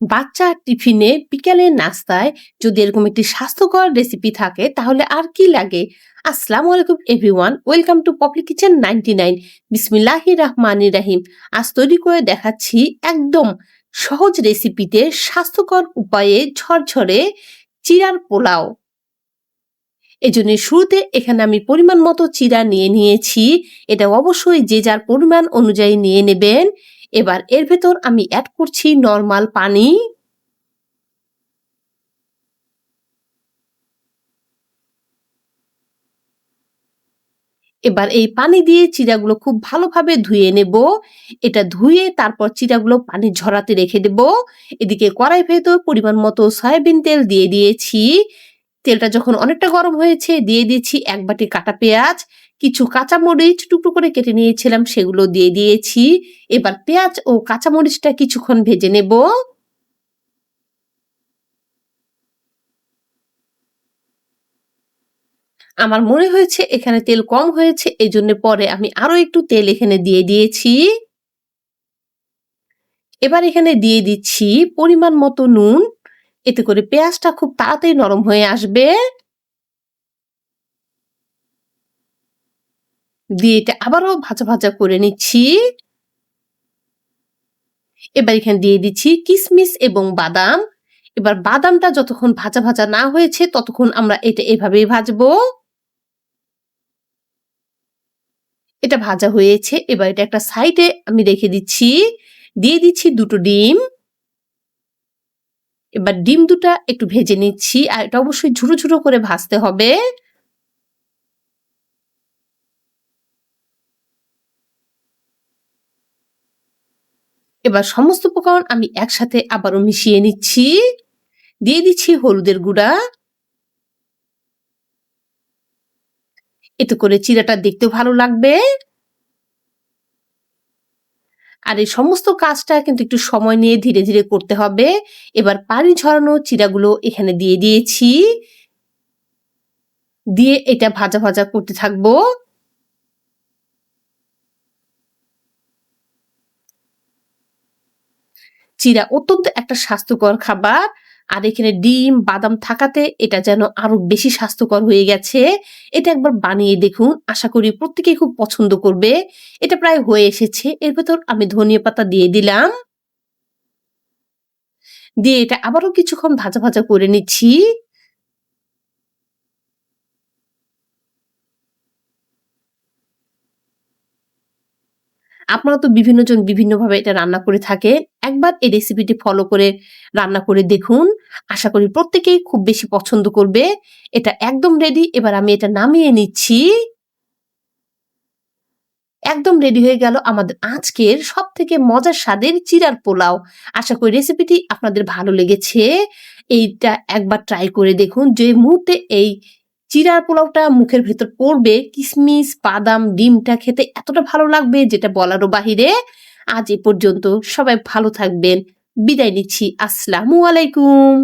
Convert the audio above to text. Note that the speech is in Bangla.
বাচ্চার টিফিনে বিকেলের নাস্তায় যদি এরকম একটি স্বাস্থ্যকর রেসিপি থাকে, তাহলে আর কি লাগে? আসসালামু আলাইকুম everyone welcome to Popli kitchen ninety nine বিসমিল্লাহি রহমানি রাহিম। আজ তৈরি করে দেখাচ্ছি একদম সহজ রেসিপিতে স্বাস্থ্যকর উপায়ে ঝরঝরে চিরার পোলাও। এজন্য শুরুতে এখানে আমি পরিমাণ মতো চিরা নিয়ে নিয়েছি। এটা অবশ্যই যে যার পরিমাণ অনুযায়ী নিয়ে নেবেন। এবার এর ভেতর আমি অ্যাড করছি নর্মাল পানি। এবার এই পানি দিয়ে চিরাগুলো খুব ভালোভাবে ধুয়ে নেব। এটা ধুয়ে তারপর চিরাগুলো পানি ঝরাতে রেখে দেব। এদিকে কড়াই ভেতর পরিমাণ মতো সয়াবিন তেল দিয়ে দিয়েছি। তেলটা যখন অনেকটা গরম হয়েছে, দিয়ে দিয়েছি এক বাটি কাটা পেঁয়াজ। কিছু কাঁচামরিচ টুকরো করে কেটে নিয়েছিলাম, সেগুলো দিয়ে দিয়েছি। এবার পেঁয়াজ ও কাঁচামরিচটা কিছুক্ষণ ভেজে নেব। আমার মনে হয়েছে এখানে তেল কম হয়েছে এই জন্য পরে আমি আরও একটু তেল এখানে দিয়ে দিয়েছি। এবার এখানে দিয়ে দিচ্ছি পরিমাণ মতো নুন। এতে করে পেঁয়াজটা খুব তাড়াতাড়ি নরম হয়ে আসবে। দিয়ে এটা আবারও ভাজা ভাজা করে নিচ্ছি। এবার এখানে দিয়ে দিচ্ছি কিশমিশ এবং বাদাম। এবার বাদামটা যতক্ষণ ভাজা ভাজা না হয়েছে, ততক্ষণ আমরা এটা এভাবেই ভাজবো। এটা ভাজা হয়েছে, এবার এটা একটা সাইডে আমি রেখে দিচ্ছি। দিয়ে দিচ্ছি দুটো ডিম। এবার ডিম দুটা একটু ভেজে নিচ্ছি, আর এটা অবশ্যই ঝুড়ো ঝুড়ো করে ভাজতে হবে। এবার সমস্ত উপকরণ আমি একসাথে আবারও মিশিয়ে নিচ্ছি। দিয়ে দিচ্ছি হলুদের গুঁড়া। এতে করে চিরাটা দেখতেও ভালো লাগবে। আর এই সমস্ত কাজটা কিন্তু একটু সময় নিয়ে ধীরে ধীরে করতে হবে। এবার পানি ঝরানো চিরাগুলো এখানে দিয়ে দিয়েছি। দিয়ে এটা ভাজা ভাজা করতে থাকব। চিরা অত্যন্ত একটা স্বাস্থ্যকর খাবার। আর এখানে ডিম, বাদাম থাকাতে এটা যেন আরও বেশি স্বাস্থ্যকর হয়ে গেছে। এটা একবার বানিয়ে দেখুন, আশা করি প্রত্যেকে খুব পছন্দ করবে। এটা প্রায় হয়ে এসেছে। এর ভেতর আমি ধনিয়া পাতা দিয়ে দিলাম। দিয়ে এটা আবারও কিছুক্ষণ ভাজা ভাজা করে নিচ্ছি। আপনারা তো বিভিন্ন জন বিভিন্নভাবে এটা রান্না করে থাকে। একবার এই রেসিপিটি ফলো করে রান্না করে দেখুন। আশা করি প্রত্যেকেই খুব বেশি পছন্দ করবে। এটা একদম রেডি এবার আমি এটা নামিয়ে নিচ্ছি। একদম রেডি হয়ে গেল আমাদের আজকের সব থেকে মজার স্বাদের চিরার পোলাও। আশা করি রেসিপিটি আপনাদের ভালো লেগেছে। এইটা একবার ট্রাই করে দেখুন। যে মুহূর্তে এই চিরার পোলাওটা মুখের ভেতর পড়বে কিশমিশ বাদাম, ডিমটা খেতে এতটা ভালো লাগবে যেটা বলারও বাহিরে। আজ এ পর্যন্ত সবাই ভালো থাকবেন। বিদায় নিচ্ছি। আসসালামু আলাইকুম।